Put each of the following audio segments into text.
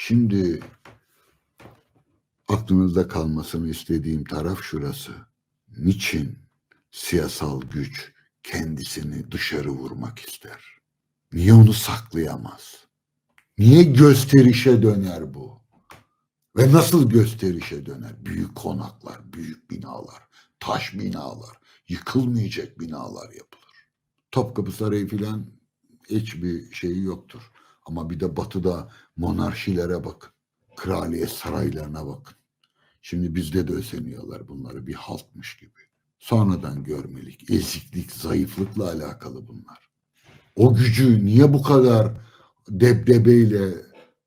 Şimdi aklınızda kalmasını istediğim taraf şurası. Niçin siyasal güç kendisini dışarı vurmak ister? Niye onu saklayamaz? Niye gösterişe döner bu? Ve nasıl gösterişe döner? Büyük konaklar, büyük binalar, taş binalar, yıkılmayacak binalar yapılır. Topkapı Sarayı filan hiçbir şeyi yoktur. Ama bir de batıda monarşilere bakın. Kraliyet saraylarına bakın. Şimdi bizde de özeniyorlar bunları bir halkmış gibi. Sonradan görmelik, eziklik, zayıflıkla alakalı bunlar. O gücü niye bu kadar debdebeyle,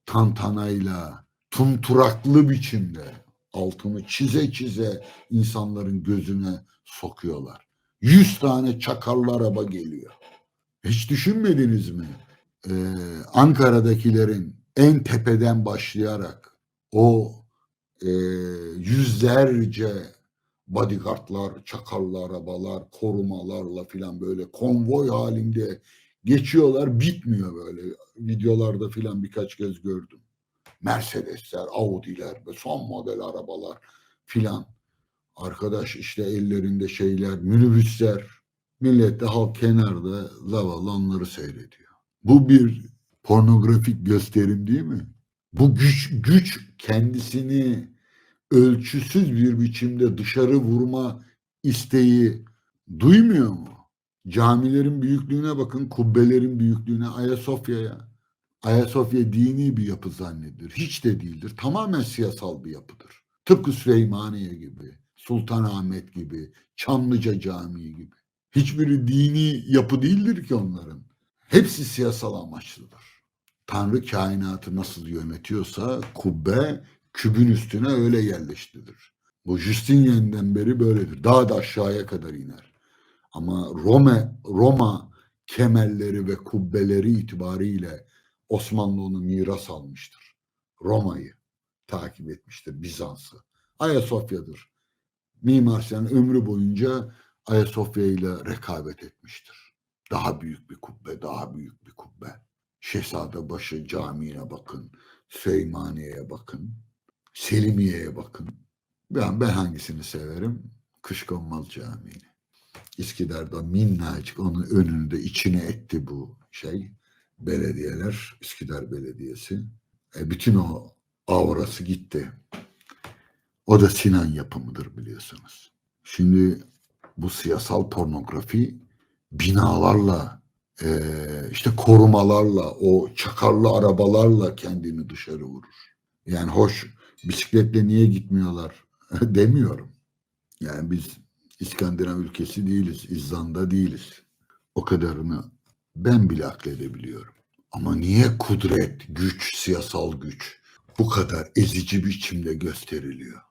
tantanayla, tumturaklı biçimde altını çize çize insanların gözüne sokuyorlar. Yüz tane çakarlı araba geliyor. Hiç düşünmediniz mi? Ee, Ankara'dakilerin en tepeden başlayarak o e, yüzlerce bodyguardlar, çakallı arabalar, korumalarla filan böyle konvoy halinde geçiyorlar bitmiyor böyle. Videolarda filan birkaç kez gördüm. Mercedesler, Audi'ler ve son model arabalar filan. Arkadaş işte ellerinde şeyler, minibüsler. Millet de halk kenarda zavallı onları seyrediyor. Bu bir pornografik gösterim değil mi? Bu güç, güç kendisini ölçüsüz bir biçimde dışarı vurma isteği duymuyor mu? Camilerin büyüklüğüne bakın, kubbelerin büyüklüğüne, Ayasofya'ya. Ayasofya dini bir yapı zannedilir. Hiç de değildir. Tamamen siyasal bir yapıdır. Tıpkı Süleymaniye gibi, Sultanahmet gibi, Çamlıca Camii gibi. Hiçbiri dini yapı değildir ki onların. Hepsi siyasal amaçlıdır. Tanrı kainatı nasıl yönetiyorsa kubbe kübün üstüne öyle yerleştirilir. Bu Justinian'den beri böyledir. Daha da aşağıya kadar iner. Ama Roma, Roma kemerleri ve kubbeleri itibariyle Osmanlı onu miras almıştır. Roma'yı takip etmiştir, Bizans'ı. Ayasofya'dır. Mimar Sinan ömrü boyunca Ayasofya ile rekabet etmiştir. Daha büyük bir kubbe, daha büyük bir kubbe. Şehzadebaşı Camii'ne bakın, Süleymaniye'ye bakın, Selimiye'ye bakın. Ben, ben hangisini severim? Kışkonmaz Camii'ni. İskider'de minnacık onun önünde içine etti bu şey. Belediyeler, İskidar Belediyesi. E, bütün o aurası gitti. O da Sinan yapımıdır biliyorsunuz. Şimdi bu siyasal pornografi binalarla, e, işte korumalarla, o çakarlı arabalarla kendini dışarı vurur. Yani hoş bisikletle niye gitmiyorlar demiyorum. Yani biz İskandinav ülkesi değiliz, İzlanda değiliz. O kadarını ben bile akledebiliyorum. Ama niye kudret, güç, siyasal güç bu kadar ezici biçimde gösteriliyor?